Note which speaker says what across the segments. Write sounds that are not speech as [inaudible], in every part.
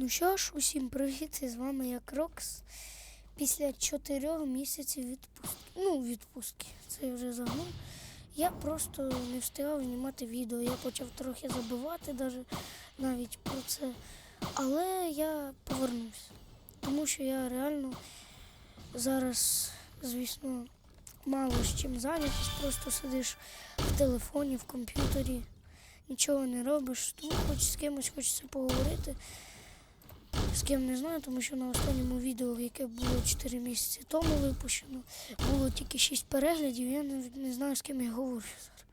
Speaker 1: Ну що ж, усім привіт, і з вами я Крокс. Після чотирьох місяців відпустки. Ну, відпустки, це вже загнув. Я просто не встигав знімати відео. Я почав трохи забувати даже, навіть про це. Але я повернувся. Тому що я реально зараз, звісно, мало з чим зайнятися. Просто сидиш в телефоні, в комп'ютері, нічого не робиш. Тому хоч з кимось хочеться поговорити. З ким не знаю, тому що на останньому відео, яке було 4 місяці тому випущено, було тільки 6 переглядів, я не, знаю, з ким я говорю зараз.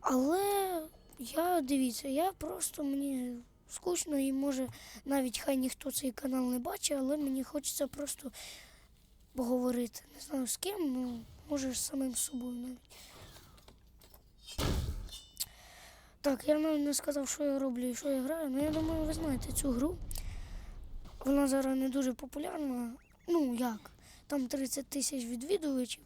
Speaker 1: Але я дивіться, я просто мені скучно і може навіть хай ніхто цей канал не бачить, але мені хочеться просто поговорити. Не знаю з ким, ну може з самим собою навіть. Так, я не сказав, що я роблю і що я граю, але я думаю, ви знаєте цю гру. Вона зараз не дуже популярна. Ну як? Там 30 тисяч відвідувачів.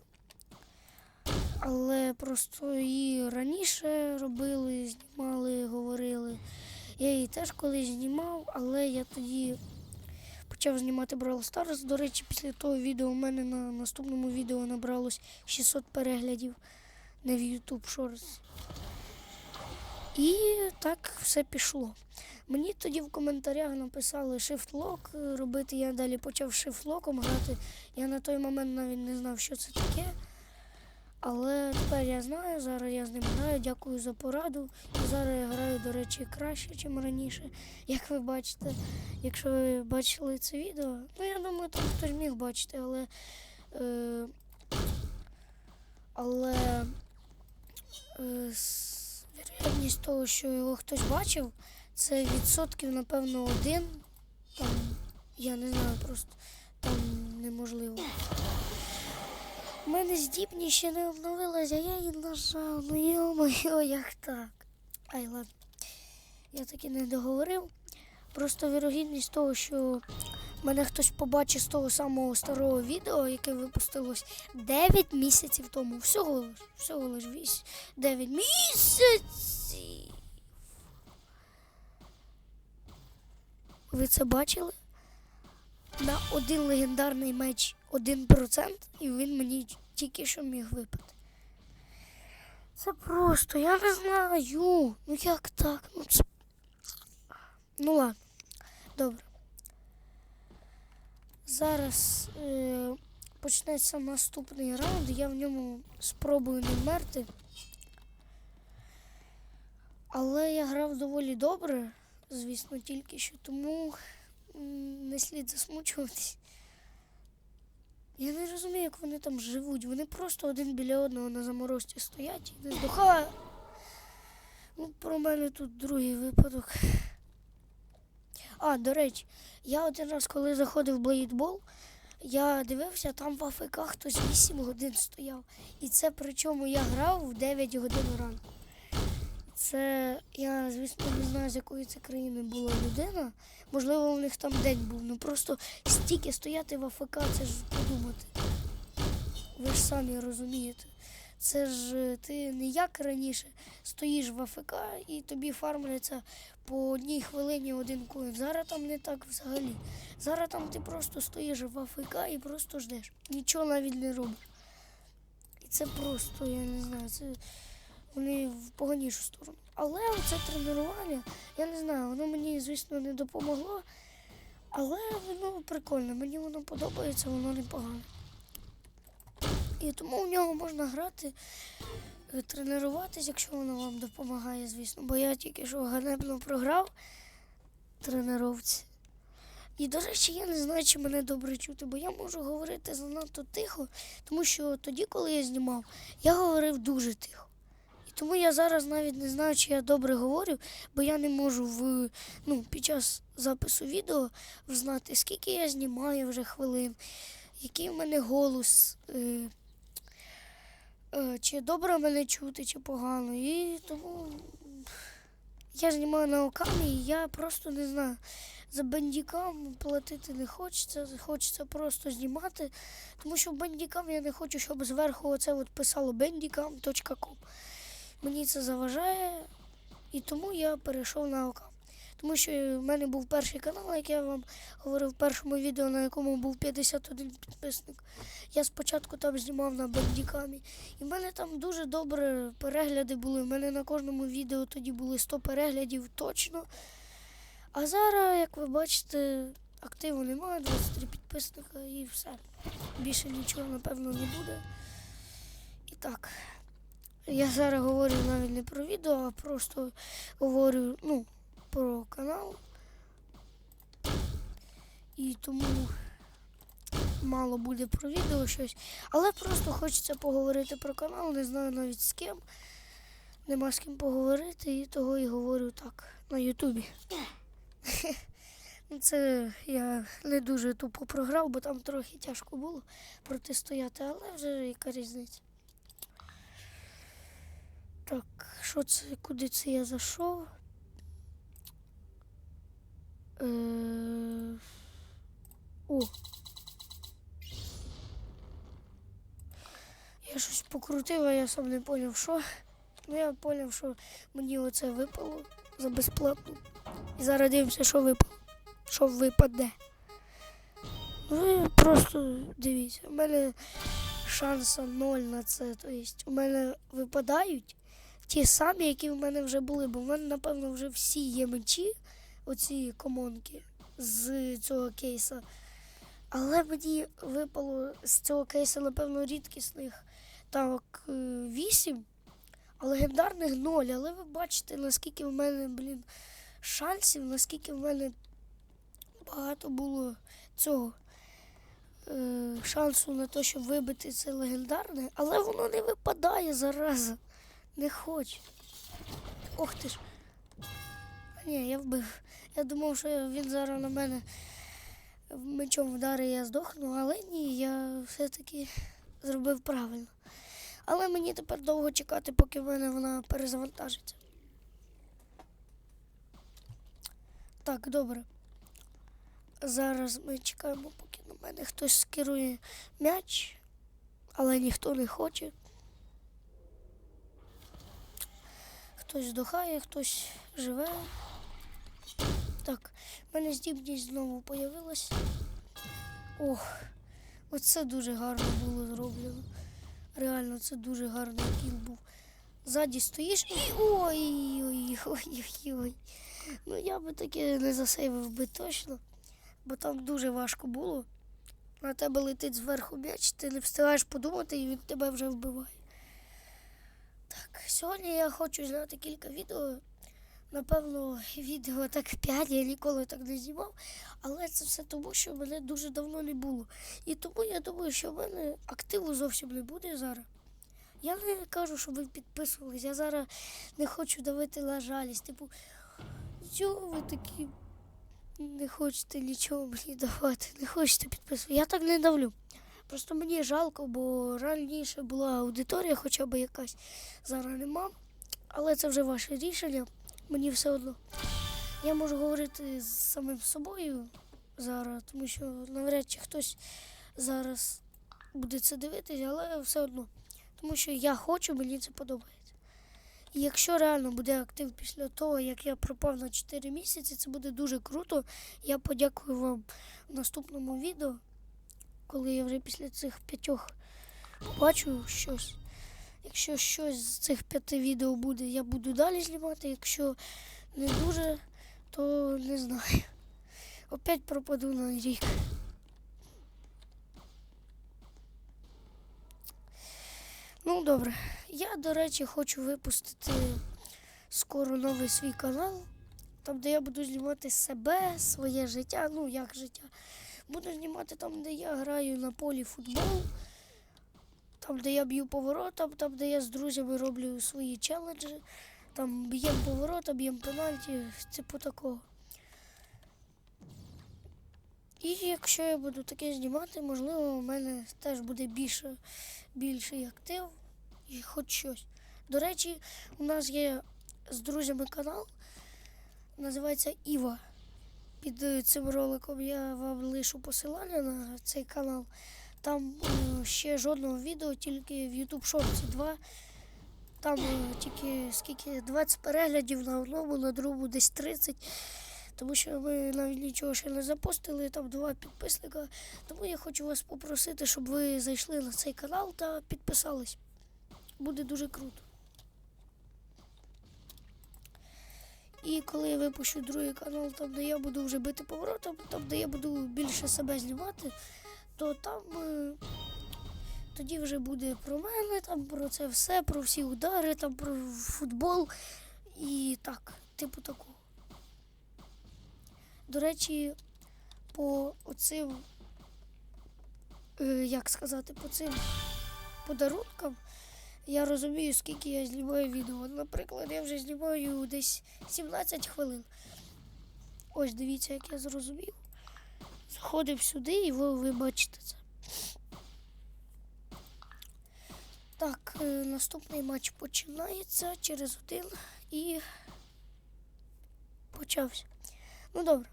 Speaker 1: Але просто її раніше робили, знімали, говорили. Я її теж колись знімав, але я тоді почав знімати Brawl Stars. До речі, після того відео у мене на наступному відео набралось 600 переглядів не в YouTube Shorts. І так все пішло. Мені тоді в коментарях написали Shift Lock робити. Я далі почав Lock'ом грати. Я на той момент навіть не знав, що це таке. Але тепер я знаю, зараз я з ним граю, дякую за пораду. І зараз я граю, до речі, краще, ніж раніше. Як ви бачите, якщо ви бачили це відео, ну я думаю, там хтось міг бачити, але. Е, але е, вірогідність того, що його хтось бачив, це відсотків, напевно, один. Там, я не знаю, просто там неможливо. У мене здібність ще не обновилася, я її нажав. Ну йо-моє, як так. Ай, ладно. Я таки не договорив. Просто вірогідність того, що мене хтось побачить з того самого старого відео, яке випустилось 9 місяців тому. Всього лиш, всього лиш 8, 9 місяців. Ви це бачили? На один легендарний меч 1%, і він мені тільки що міг випати. Це просто, я не знаю. Ну як так? Ну це. Ну ладно. Добре. Зараз е, почнеться наступний раунд, я в ньому спробую не вмерти. Але я грав доволі добре, звісно, тільки що, тому не слід засмучуватись. Я не розумію, як вони там живуть. Вони просто один біля одного на заморозці стоять і не здохають. Ну, про мене тут другий випадок. А, до речі, я один раз, коли заходив в блейдбол, я дивився, там в АФК хтось 8 годин стояв. І це причому я грав в 9 годин ранку. Це я, звісно, не знаю, з якої це країни була людина. Можливо, у них там день був. Ну просто стільки стояти в АФК, це ж подумати. Ви ж самі розумієте. Це ж е, ти не як раніше стоїш в АФК і тобі фармляться по одній хвилині один коін. Зараз там не так взагалі. Зараз там ти просто стоїш в АФК і просто ждеш. Нічого навіть не робиш. І це просто, я не знаю, це вони в поганішу сторону. Але це тренування, я не знаю, воно мені, звісно, не допомогло. Але воно прикольне, мені воно подобається, воно непогане. І тому в нього можна грати, е, тренуватись, якщо воно вам допомагає, звісно. Бо я тільки що ганебно програв тренировці. І, до речі, я не знаю, чи мене добре чути, бо я можу говорити занадто тихо, тому що тоді, коли я знімав, я говорив дуже тихо. І тому я зараз навіть не знаю, чи я добре говорю, бо я не можу в, ну, під час запису відео взнати, скільки я знімаю вже хвилин, який в мене голос, е, чи добре мене чути, чи погано. І тому я знімаю на окамі, і я просто не знаю. За бандікам платити не хочеться, хочеться просто знімати, тому що бандікам я не хочу, щоб зверху оце от писало bandicam.com. Мені це заважає, і тому я перейшов на окам. Тому що в мене був перший канал, як я вам говорив в першому відео, на якому був 51 підписник. Я спочатку там знімав на бандікамі. І в мене там дуже добре перегляди були. У мене на кожному відео тоді були 100 переглядів точно. А зараз, як ви бачите, активу немає, 23 підписника і все. Більше нічого, напевно, не буде. І так. Я зараз говорю навіть не про відео, а просто говорю ну, про канал. І тому мало буде про відео щось. Але просто хочеться поговорити про канал, не знаю навіть з ким. Нема з ким поговорити, і того і говорю так на Ютубі. [laughs] Це я не дуже тупо програв, бо там трохи тяжко було протистояти, але вже яка різниця. Так, що це, куди це я зайшов? Я щось покрутив, а я сам не зрозумів, що. Ну я зрозумів, що мені оце випало за безплатно. І зараз дивимося, що випало. Що випаде. Ви просто дивіться, у мене шанса ноль на це. Тобто у мене випадають ті самі, які в мене вже були, бо в мене, напевно, вже всі є мечі, оці комонки з цього кейса. Але мені випало з цього кейса, напевно, рідкісних так е, вісім, а легендарних ноль. Але ви бачите, наскільки в мене, блін, шансів, наскільки в мене багато було цього е, шансу на те, щоб вибити це легендарне, але воно не випадає зараза. Не хоче. Ох ти ж. А Ні, я вбив. Я думав, що він зараз на мене мечом вдарить, я здохну, але ні, я все-таки зробив правильно. Але мені тепер довго чекати, поки в мене вона перезавантажиться. Так, добре. Зараз ми чекаємо, поки на мене хтось скерує м'яч, але ніхто не хоче. Хтось здохає, хтось живе. Так, в мене здібність знову появилась. Ох, оце дуже гарно було зроблено. Реально, це дуже гарний кіл був. Ззаді стоїш і ой-ой-ой-ой-ой. Ну я би таке не засейвив би точно, бо там дуже важко було. На тебе летить зверху м'яч, ти не встигаєш подумати, і він тебе вже вбиває. Так, сьогодні я хочу зняти кілька відео. Напевно, відео так 5, я ніколи так не знімав. Але це все тому, що мене дуже давно не було. І тому я думаю, що в мене активу зовсім не буде зараз. Я не кажу, щоб ви підписувались. Я зараз не хочу давити на жалість. Типу, чого ви такі не хочете нічого мені давати, не хочете підписувати. Я так не давлю. Просто мені жалко, бо раніше була аудиторія хоча б якась. Зараз нема. Але це вже ваше рішення. Мені все одно. Я можу говорити з самим собою зараз, тому що навряд чи хтось зараз буде це дивитися, але все одно. Тому що я хочу, мені це подобається. І якщо реально буде актив після того, як я пропав на 4 місяці, це буде дуже круто. Я подякую вам в наступному відео, коли я вже після цих п'ятьох бачу щось. Якщо щось з цих п'яти відео буде, я буду далі знімати. Якщо не дуже, то не знаю. Опять пропаду на рік. Ну, добре. Я, до речі, хочу випустити скоро новий свій канал, там, де я буду знімати себе, своє життя, ну як життя. Буду знімати там, де я граю на полі футбол, там, де я б'ю поворотом, там, де я з друзями роблю свої челенджі, там б'ємо поворота, б'ємо пенальті, типу такого. І якщо я буду таке знімати, можливо, у мене теж буде більше, більший актив і хоч щось. До речі, у нас є з друзями канал, називається Іва. Під е, цим роликом я вам лишу посилання на цей канал. Там е, ще жодного відео, тільки в YouTube Shorts 2. Там е, тільки скільки 20 переглядів на одному, на другому десь 30. Тому що ми навіть нічого ще не запостили, там два підписника. Тому я хочу вас попросити, щоб ви зайшли на цей канал та підписались. Буде дуже круто. І коли я випущу другий канал, там, де я буду вже бити поворотом, там, де я буду більше себе знімати, то там е, тоді вже буде про мене, там про це все, про всі удари, там про футбол і так, типу такого. До речі, по оцим, е, як сказати, по цим подарункам я розумію, скільки я знімаю відео. Наприклад, я вже знімаю десь 17 хвилин. Ось дивіться, як я зрозумів. Заходив сюди і ви, ви бачите це. Так, е, наступний матч починається через один і почався. Ну добре.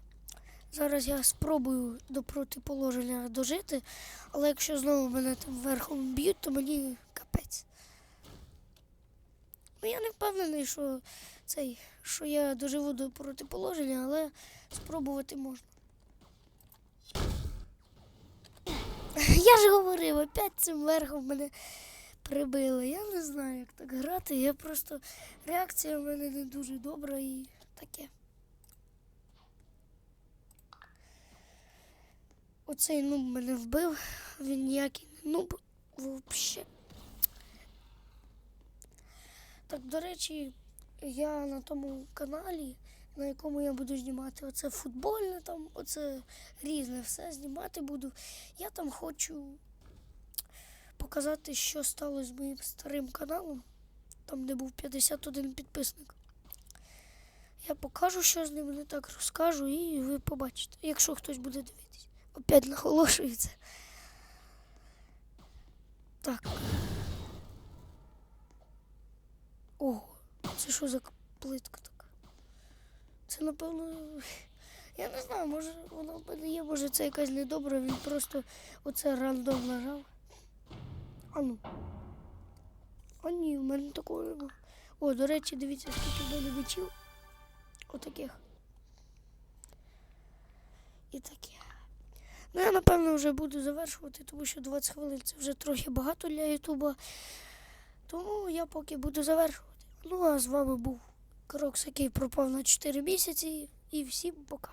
Speaker 1: Зараз я спробую до протиположення дожити, але якщо знову мене там верхом б'ють, то мені капець. Ну я не впевнений, що цей, що я доживу до протиположення, але спробувати можна. [laughs] Я ж говорив, опять цим верхом мене прибили. Я не знаю, як так грати. Я просто реакція в мене не дуже добра і таке. Оцей нуб мене вбив, він ніякий не нуб взагалі. Так, до речі, я на тому каналі, на якому я буду знімати оце футбольне, там, оце різне все знімати буду. Я там хочу показати, що сталося з моїм старим каналом, там де був 51 підписник. Я покажу, що з ним не так розкажу, і ви побачите, якщо хтось буде дивитись. Опять наголошується. Так. Ого, це що за плитка така? Це напевно. Я не знаю, може вона в може це якась недобра, він просто оце рандом нажав. А ну. А ні, в мене такого. О, до речі, дивіться, скільки мене мечів. Отаких. І таке. Ну, я напевно вже буду завершувати, тому що 20 хвилин це вже трохи багато для Ютуба. Тому я поки буду завершувати. Ну а з вами був Крокс, який пропав на 4 місяці. І всім пока.